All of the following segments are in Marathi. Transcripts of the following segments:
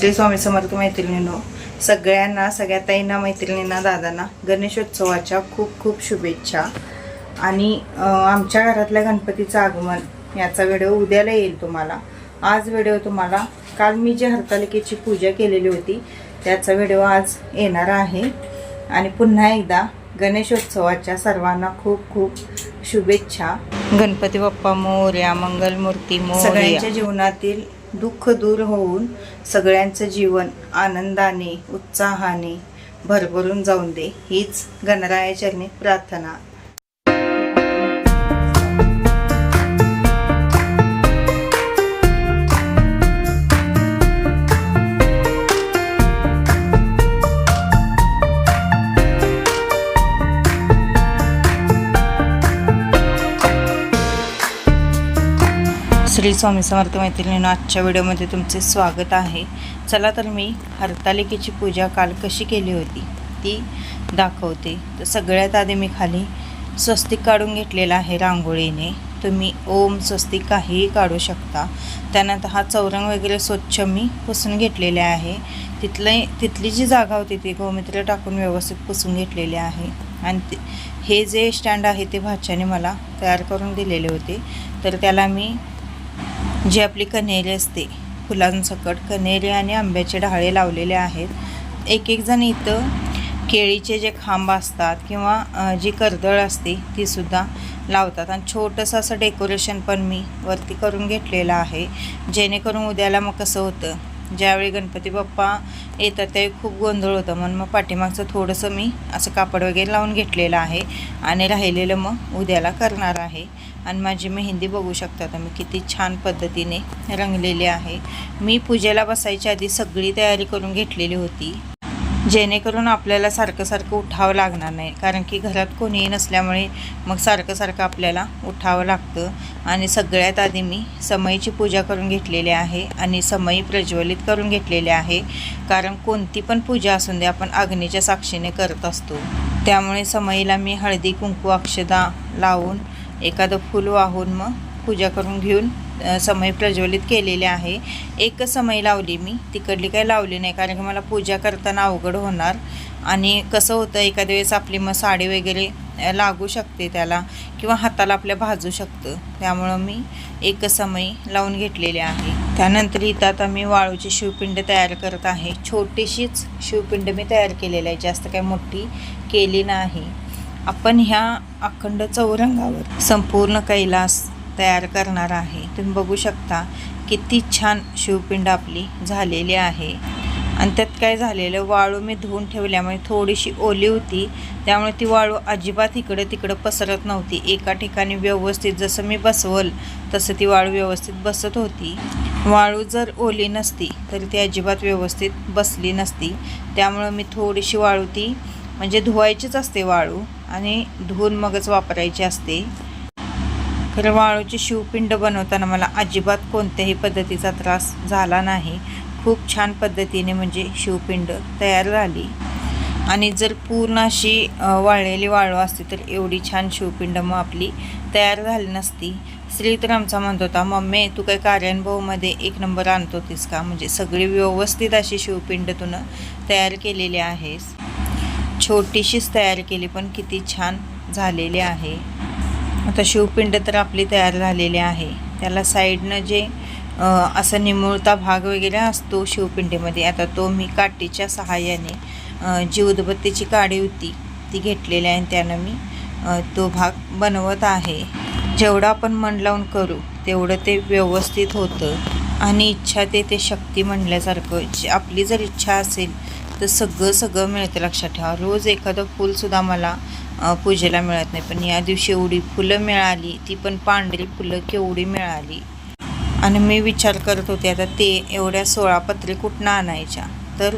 श्री स्वामी समर्थ मैत्रिणींनो सगळ्यांना सगळ्या ताईंना मैत्रिणींना दादांना गणेशोत्सवाच्या खूप खूप शुभेच्छा. आणि आमच्या घरातल्या गणपतीचं आगमन याचा व्हिडिओ उद्याला येईल तुम्हाला. आज व्हिडिओ तुम्हाला काल मी जी हरतालिकेची पूजा केलेली होती त्याचा व्हिडिओ आज येणार आहे. आणि पुन्हा एकदा गणेशोत्सवाच्या सर्वांना खूप खूप शुभेच्छा. गणपती बाप्पा मोर्या मंगलमूर्ती सगळ्यांच्या जीवनातील दुःख दूर होऊन सगळ्यांचं जीवन आनंदाने उत्साहाने भरभरून जाऊन दे. हीच गणरायाचरणी प्रार्थना. श्री स्वामी समर्थ मैत्रिणीनं आजच्या व्हिडिओमध्ये तुमचे स्वागत आहे. चला तर मी हरतालिकेची पूजा काल कशी केली होती ती दाखवते. तर सगळ्यात आधी मी खाली स्वस्तिक काढून घेतलेला आहे रांगोळीने. तुम्ही ओम स्वस्तिक काहीही काढू शकता. त्यानंतर हा चौरंग वगैरे स्वच्छ मी पुसून घेतलेले आहे. तिथलं तिथली जी जागा होती ती गोमित्र टाकून व्यवस्थित पुसून घेतलेली आहे. आणि ते- हे जे स्टँड आहे ते भाच्याने मला तयार करून दिलेले होते. तर त्याला मी जी आपली कन्हेरी असते फुलांसकट कन्हेरी आणि आंब्याचे डहाळे लावलेले आहेत. एक एक जण इथं केळीचे जे खांब असतात किंवा जी कर्दळ असते तीसुद्धा लावतात. आणि छोटंसं असं डेकोरेशन पण मी वरती करून घेतलेलं आहे. जेणेकरून उद्याला मग कसं होतं ज्यावेळी गणपती बाप्पा येतात त्यावेळी खूप गोंधळ होतं. म्हणून मग पाठीमागचं थोडंसं मी असं कापड वगैरे लावून घेतलेलं आहे आणि राहिलेलं मग उद्याला करणार आहे. आणि माझी मेहंदी बघू शकता तुम्ही किती छान पद्धतीने रंगलेली आहे. मी पूजेला बसायच्या आधी सगळी तयारी करून घेतलेली होती. जेणेकरून आपल्याला सारखं सारखं उठावं लागणार नाही कारण की घरात कोणीही नसल्यामुळे मग सारखं सारखं आपल्याला उठावं लागतं. आणि सगळ्यात आधी मी समईची पूजा करून घेतलेली आहे आणि समई प्रज्वलित करून घेतलेली आहे कारण कोणती पण पूजा असून दे आपण अग्नीच्या साक्षीने करत असतो. त्यामुळे समईला मी हळदी कुंकू अक्षदा लावून एखादं फूल वाहून मग पूजा करून घेऊन समय प्रज्वलित केलेले आहे. एकच समय लावली मी. तिकडली काही लावली नाही कारण की मला पूजा करताना अवघड होणार. आणि कसं होतं एखाद्या वेळेस आपली मग साडी वगैरे लागू शकते त्याला किंवा हाताला आपल्या भाजू शकतं. त्यामुळं मी एकच समय लावून घेतलेले आहे. त्यानंतर इथं आता मी वाळूची शिवपिंड तयार करत आहे. छोटीशीच शिवपिंड मी तयार केलेली आहे. जास्त काही मोठी केली नाही. आपण ह्या अखंड चौरंगावर संपूर्ण कैलास तयार करणार आहे. तुम्ही बघू शकता किती छान शिवपिंड आपली झालेली आहे. आणि त्यात काय झालेलं वाळू मी धुवून ठेवल्यामुळे थोडीशी ओली होती. त्यामुळे ती वाळू अजिबात इकडं तिकडं पसरत नव्हती. एका ठिकाणी व्यवस्थित जसं मी बसवल तसं ती वाळू व्यवस्थित बसत होती. वाळू जर ओली नसती तर ती अजिबात व्यवस्थित बसली नसती. त्यामुळं मी थोडीशी वाळू ती म्हणजे धुवायचीच असते वाळू आणि धुवून मगच वापरायची असते. खरं वाळूची शिवपिंड बनवताना मला अजिबात कोणत्याही पद्धतीचा त्रास झाला नाही. खूप छान पद्धतीने म्हणजे शिवपिंड तयार झाली. आणि जर पूर्ण अशी वाळलेली वाळू असती तर एवढी छान शिवपिंड मग आपली तयार झाली नसती. श्री तर आमचा म्हणत होता मम्मी तू काही कार्यानुभवमध्ये एक नंबर आणत होतीस का? म्हणजे सगळी व्यवस्थित अशी शिवपिंड तुनं तयार केलेली आहेस. छोटीशीच तयार केली पण किती छान झालेली आहे. आता शिवपिंड तर आपली तयार झालेली आहे. त्याला साईडनं जे असा असं निमुळता भाग वगैरे असतो शिवपिंडीमध्ये आता तो मी काठीच्या सहाय्याने जी उदबत्तीची काडी होती ती घेतलेली आहे आणि त्यानं मी तो भाग बनवत आहे. जेवढं आपण मन लावून करू तेवढं ते व्यवस्थित होतं. आणि इच्छा ते ते शक्ती म्हणल्यासारखं जी आपली जर इच्छा असेल तर सगळं सगळं मिळतं लक्षात ठेवा. रोज एखादं फूलसुद्धा मला पूजेला मिळत नाही. पण या दिवशी एवढी फुलं मिळाली ती पण पांढरी फुलं केवढी मिळाली. आणि मी विचार करत होते आता ते एवढ्या सोळा पत्री कुठनं आणायच्या? तर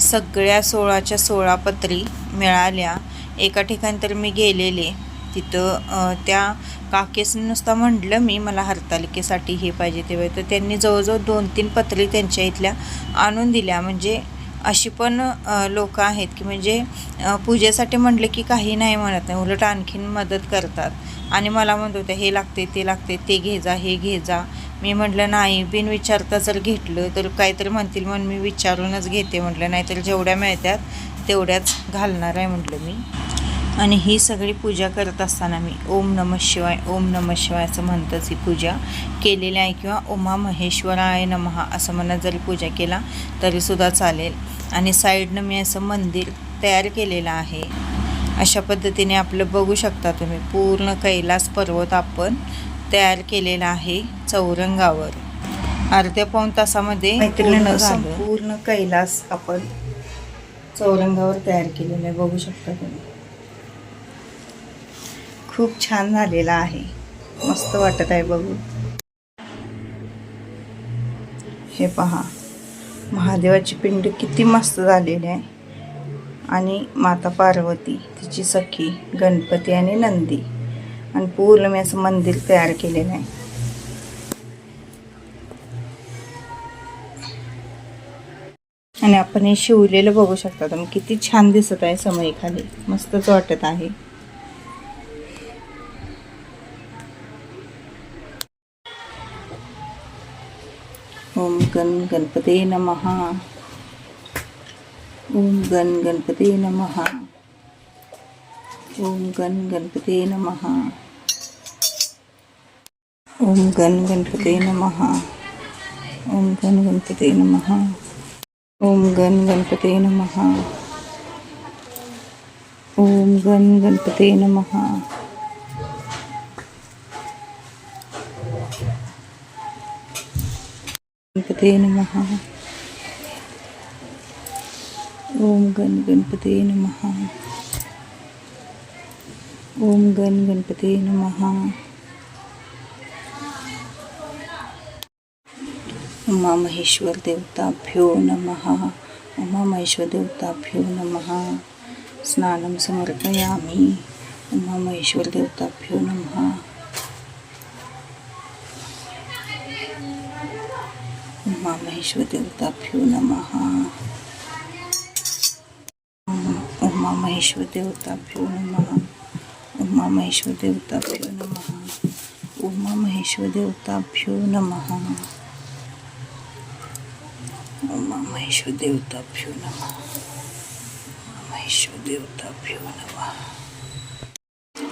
सगळ्या सोळाच्या सोळा पत्री मिळाल्या. एका ठिकाणी तर मी गेलेले. तिथं त्या काकेस नुसता म्हटलं मी मला हरतालिकेसाठी हे पाहिजे ते तर त्यांनी जवळजवळ दोन तीन पत्री त्यांच्या इथल्या आणून दिल्या. म्हणजे अशी पण लोक आहेत की म्हणजे पूजेसाठी म्हटलं की काही नाही म्हणत नाही. उलट आणखीन मदत करतात. आणि मला म्हणत होत्या हे लागते ते लागते ते घे जा हे घे जा. मी म्हटलं नाही बिन विचारता जर घेतलं तर काहीतरी म्हणतील म्हणून मी विचारूनच घेते. म्हटलं नाहीतर जेवढ्या मिळतात तेवढ्याच घालणार आहे म्हटलं मी. आणि ही सगळी पूजा करत असताना मी ओम नम शिवाय ओम नम शिवाय असं म्हणतच ही पूजा केलेली आहे किंवा उमा महेश्वराय नमहा असं म्हणत जरी पूजा केला तरीसुद्धा चालेल. आणि साईडनं मी असं मंदिर तयार केलेलं आहे. अशा पद्धतीने आपलं बघू शकता तुम्ही पूर्ण कैलास पर्वत आपण तयार केलेला आहे चौरंगावर. अर्ध्या पाऊण तासामध्ये पूर्ण कैलास आपण चौरंगावर तयार केलेलं आहे. बघू शकता तुम्ही. खूप छान झालेला आहे. मस्त वाटत आहे बघू. हे पहा. महादेवाची पिंड किती मस्त झालेली आहे. आणि माता पार्वती तिची सखी गणपती आणि नंदी. आणि पूर्ण मी असं मंदिर तयार केलेलं आहे. आणि आपण हे शिवलेलं बघू शकता तुम्ही. किती छान दिसत आहे समयखाली मस्तच वाटत आहे. ओम गण गणपते नमः ओम गण गणपते नमः ओम गण गणपते नमः ओम गण गणपते नमः ओम गण गणपते नमः ओम गण गणपते नमः ओम गण गणपते नमः गणपते नमः ओम गण गणपते नमः ओम गण गणपते नमः उमा महेश्वर देवताभ्यो नमः उमा महेश्वर देवताभ्यो नमः स्नानं समर्पयामि उमा महेश्वर देवताभ्यो नमः महेश्वदेवताभ्यो नमः। उमा महेश्वदेवताभ्यो नमः। उमा महेश्वदेवताभ्यो नमः। उमा महेश्वदेवताभ्यो नमः। उमा महेश्वदेवताभ्यो नमः। महेश्वदेवताभ्यो नमः।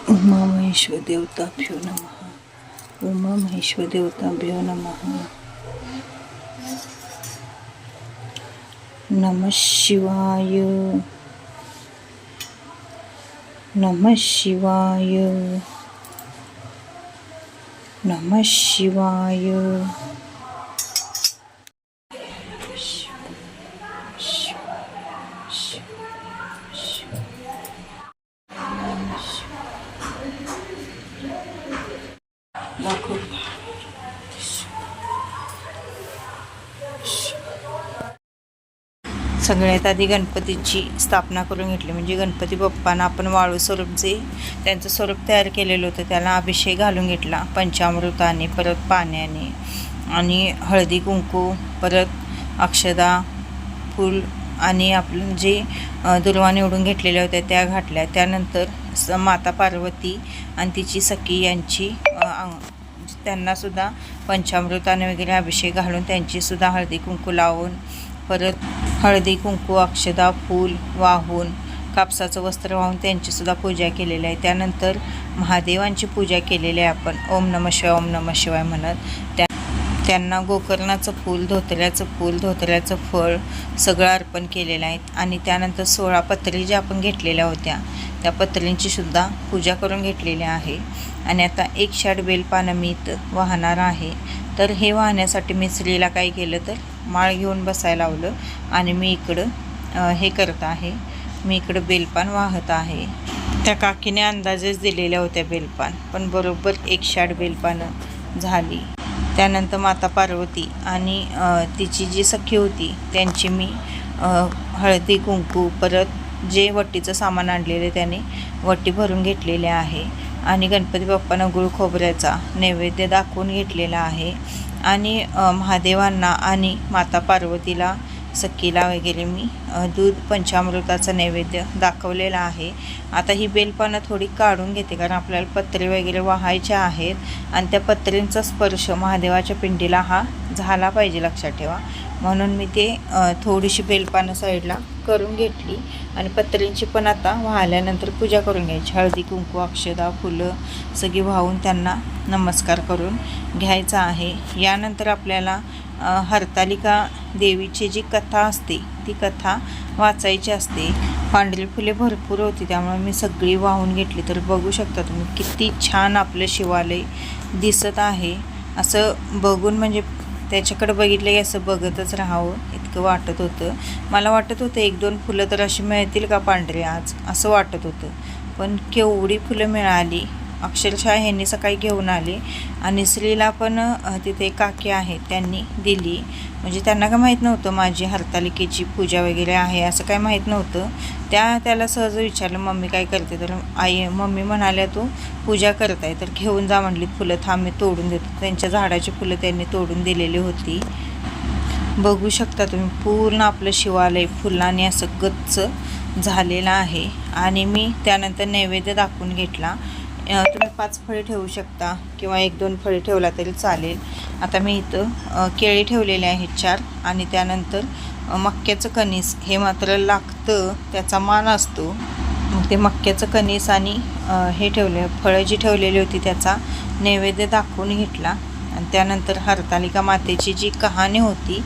उमा महेश्वदेवताभ्यो नमः। उमा महेश्वदेवताभ्यो नमः नमः शिवाय। नमः शिवाय। नमः शिवाय। दाखव सगळ्यात आधी गणपतीची स्थापना करून घेतली. म्हणजे गणपती बाप्पांना आपण वाळू स्वरूप जे त्यांचं स्वरूप तयार केलेलं होतं त्याला अभिषेक घालून घेतला. पंचामृताने परत पाण्याने आणि हळदी कुंकू परत अक्षदा फूल आणि आपलं जे दुर्वा निवडून घेतलेल्या होत्या त्या घातल्या. त्यानंतर स माता पार्वती आणि तिची सखी यांची अंग- त्यांनासुद्धा पंचामृताने वगैरे अभिषेक घालून त्यांचीसुद्धा हळदी कुंकू लावून परत हळदी कुंकू अक्षदा फूल वाहून कापसाचं वस्त्र वाहून त्यांचीसुद्धा पूजा केलेली आहे. त्यानंतर महादेवांची पूजा केलेली आहे आपण. ओम नम शिवाय ओम नम शिवाय म्हणत. त्या त्यांना गोकर्णाचं फूल धोतऱ्याचं फूल धोतऱ्याचं फळ सगळं अर्पण केलेलं आहे. आणि त्यानंतर सोळा पत्री ज्या आपण घेतलेल्या होत्या त्या पत्रींचीसुद्धा पूजा करून घेतलेली आहे. आणि आता एक शाड बेलपानं मी इथं वाहणार आहे. तर हे वाहण्यासाठी मी स्त्रीला काय केलं तर माळ घेऊन बसायला लावलं. आणि मी इकडं हे करत आहे. मी इकडं बेलपान वाहत आहे. त्या काकीने अंदाजेच दिलेल्या होत्या बेलपान. पण बरोबर एकशे आठ बेलपानं झाली. त्यानंतर माता पार्वती आणि तिची जी सखी होती त्यांची मी हळदी कुंकू परत जे वट्टीचं सामान आणलेलं त्याने वट्टी भरून घेतलेले आहे. आणि गणपती बाप्पांना गुळ खोबऱ्याचा नैवेद्य दाखवून घेतलेला आहे. आणि महादेवांना आणि माता पार्वतीला सक्कीला वगैरे मी दूध पंचामृताचं नैवेद्य दाखवलेला आहे. आता ही बेलपानं थोडी काढून घेते कारण आपल्याला पत्रे वगैरे वाहायच्या आहेत आणि त्या पत्रींचा स्पर्श महादेवाच्या पिंडीला हा झाला पाहिजे लक्षात ठेवा. म्हणून मी ते थोडीशी बेलपानं साईडला करून घेतली आणि पत्रींची पण आता वाहल्यानंतर पूजा करून घ्यायची. हळदी कुंकू अक्षदा फुलं सगळी वाहून त्यांना नमस्कार करून घ्यायचा आहे. यानंतर आपल्याला हरतालिका देवीची जी कथा असते ती कथा वाचायची असते. पांढरी फुले भरपूर होती त्यामुळे मी सगळी वाहून घेतली. तर बघू शकता तुम्ही किती छान आपलं शिवालय दिसत आहे. असं बघून म्हणजे त्याच्याकडे बघितलं की असं बघतच राहावं इतकं वाटत होतं. मला वाटत होतं एक दोन फुलं तर अशी मिळतील का पांढरी? आज असं वाटत होतं. पण केवढी फुलं मिळाली. अक्षरशः ह्यांनी सकाळी घेऊन आले. आणि स्त्रीला पण तिथे काकी आहेत त्यांनी दिली. म्हणजे त्यांना काय माहीत नव्हतं माझी हरतालिकेची पूजा वगैरे आहे असं काय माहीत नव्हतं. त्या त्याला सहज विचारलं मम्मी काय करते? तर आई मम्मी म्हणाल्या तू पूजा करत आहे तर घेऊन जा म्हणली फुलं थांब मी तोडून देतो. त्यांच्या झाडाची फुलं त्यांनी तोडून दिलेली होती. बघू शकता तुम्ही पूर्ण आपलं शिवालय फुलाने असं गच्च झालेलं आहे. आणि मी त्यानंतर नैवेद्य दाखवून घेतला. तुम्ही पाच फळे ठेवू शकता किंवा एक दोन फळे ठेवला तरी चालेल. आता मी इथं केळी ठेवलेले आहेत चार आणि त्यानंतर मक्याचं कणीस. हे मात्र लागतं त्याचा मान असतो. मग ते मक्याचं कणीस आणि हे ठेवले फळं जी ठेवलेली होती त्याचा नैवेद्य दाखवून घेतला. आणि त्यानंतर हरतालिका मातेची जी कहाणी होती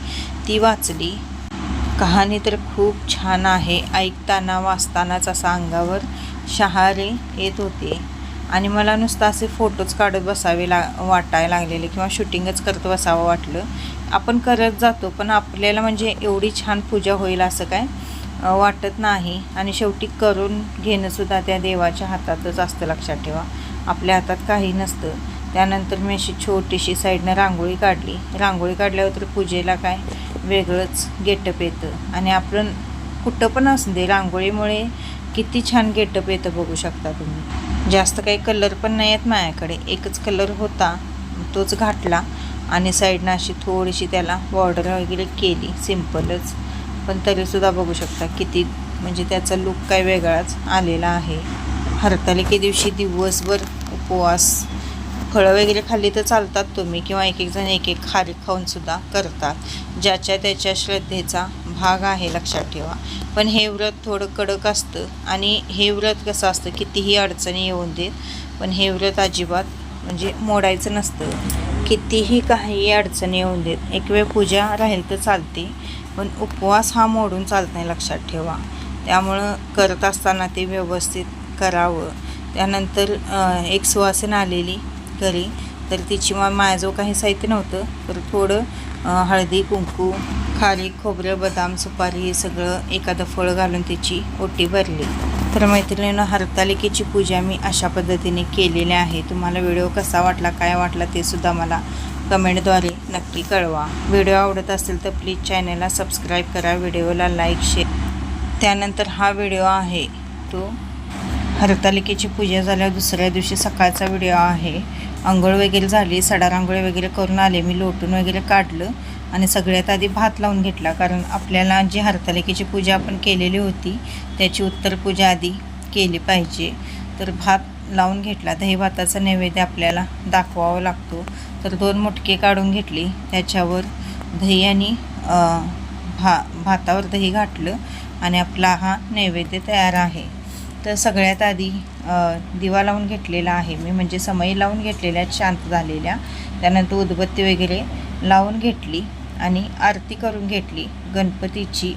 ती वाचली. कहाणी तर खूप छान आहे. ऐकताना वाचतानाच असा अंगावर शहारे येत होते. आणि मला नुसतं असे फोटोज काढत बसावे ला वाटायला लागलेले किंवा शूटिंगच करत बसावं वाटलं. आपण करत जातो पण आपल्याला म्हणजे एवढी छान पूजा होईल असं काय वाटत नाही. आणि शेवटी करून घेणंसुद्धा त्या देवाच्या हातातच असतं लक्षात ठेवा. आपल्या हातात काही नसतं. त्यानंतर मी अशी छोटीशी साईडनं रांगोळी काढली. रांगोळी काढल्यावर तर पूजेला काय वेगळंच गेटअप येतं. आणि आपण कुठं पण असू दे रांगोळीमुळे किती छान गेटअप येतं बघू शकता तुम्ही. जास्त काही कलर पण नाही आहेत माझ्याकडे. एकच कलर होता तोच घातला आणि साईडनं अशी थोडीशी त्याला बॉर्डर वगैरे केली सिम्पलच पण तरीसुद्धा बघू शकता किती म्हणजे त्याचा लुक काय वेगळाच आलेला आहे. हरतालिके दिवशी दिवसभर उपवास. फळं वगैरे खाल्ली तर चालतात तुम्ही किंवा एक एक जण एक एक खारी खाऊनसुद्धा करतात. ज्याच्या त्याच्या श्रद्धेचा भाग आहे लक्षात ठेवा. पण हे व्रत थोडं कडक असतं आणि हे व्रत कसं असतं कितीही अडचणी येऊन देत पण हे व्रत अजिबात म्हणजे मोडायचं नसतं. कितीही काही अडचणी येऊन देत. एक वेळ पूजा राहील तर चालते पण उपवास हा मोडून चालत नाही लक्षात ठेवा. त्यामुळं करत असताना ते व्यवस्थित करावं. त्यानंतर एक सुवासन आलेली घरी तर तिची मा माझ्याजवळ काही साहित्य नव्हतं. तर थोडं हळदी कुंकू खारीक खोबरं बदाम सुपारी हे सगळं एखादं फळ घालून तिची ओटी भरली. तर मैत्रिणीनं हरतालिकेची पूजा मी अशा पद्धतीने केलेली आहे. तुम्हाला व्हिडिओ कसा वाटला काय वाटला ते सुद्धा मला कमेंटद्वारे नक्की कळवा. व्हिडिओ आवडत असेल तर प्लीज चॅनलला सबस्क्राईब करा व्हिडिओला लाईक शेअर. त्यानंतर हा व्हिडिओ आहे तो हरतालिकेची पूजा झाल्यावर दुसऱ्या दिवशी सकाळचा व्हिडिओ आहे. आंघोळ वगैरे झाली सडा रांगोळी वगैरे करून आले मी लोटून वगैरे काढलं आणि सगळ्यात आधी भात लावून घेतला. कारण आपल्याला जी हरतालिकेची पूजा आपण केलेली होती त्याची उत्तर पूजा आधी केली पाहिजे. तर भात लावून घेतला. दही भाताचा नैवेद्य आपल्याला दाखवावा लागतो. तर दोन मुटके काढून घेतली. त्याच्यावर दही आणि भा भातावर दही घातलं आणि आपला हा नैवेद्य तयार आहे. तर सगळ्यात आधी दिवा लावून घेतलेला आहे मी म्हणजे समय लावून घेतलेल्या शांत झालेल्या. त्यानंतर उदबत्ती वगैरे लावून घेतली आणि आरती करून घेतली गणपतीची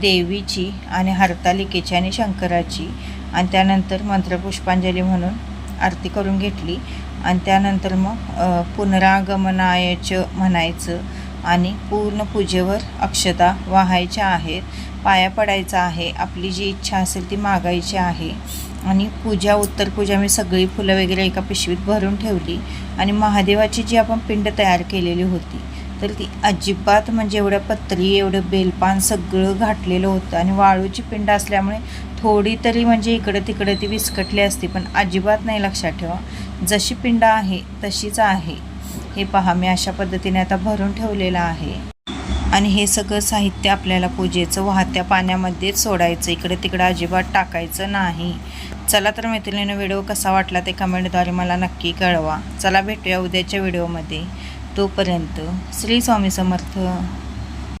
देवीची आणि हरतालिकेची आणि शंकराची. आणि त्यानंतर मंत्रपुष्पांजली म्हणून आरती करून घेतली. आणि त्यानंतर मग पुनरागमनायचं म्हणायचं आणि पूर्ण पूजेवर अक्षता वाहायच्या आहेत. पाया पडायचा आहे आपली जी इच्छा असेल ती मागायची आहे. आणि पूजा उत्तर पूजा मी सगळी फुलं वगैरे एका पिशवीत भरून ठेवली आणि महादेवाची जी आपण पिंड तयार केलेली होती तर ती अजिबात म्हणजे एवढ्या पत्री एवढं बेलपान सगळं घातलेलं होतं आणि वाळूची पिंड असल्यामुळे थोडी तरी म्हणजे इकडं तिकडं ती विस्कटली असती पण अजिबात नाही लक्षात ठेवा. जशी पिंड आहे तशीच आहे. हे पहा मी अशा पद्धतीने आता भरून ठेवलेलं आहे. आणि हे सगळं साहित्य आपल्याला पूजेचं वाहत्या पाण्यामध्येच सोडायचं इकडे तिकडे अजिबात टाकायचं नाही. चला तर मैत्रिणीनं व्हिडिओ कसा वाटला ते कमेंटद्वारे मला नक्की कळवा. चला भेटूया उद्याच्या व्हिडिओमध्ये. तोपर्यंत श्री स्वामी समर्थ.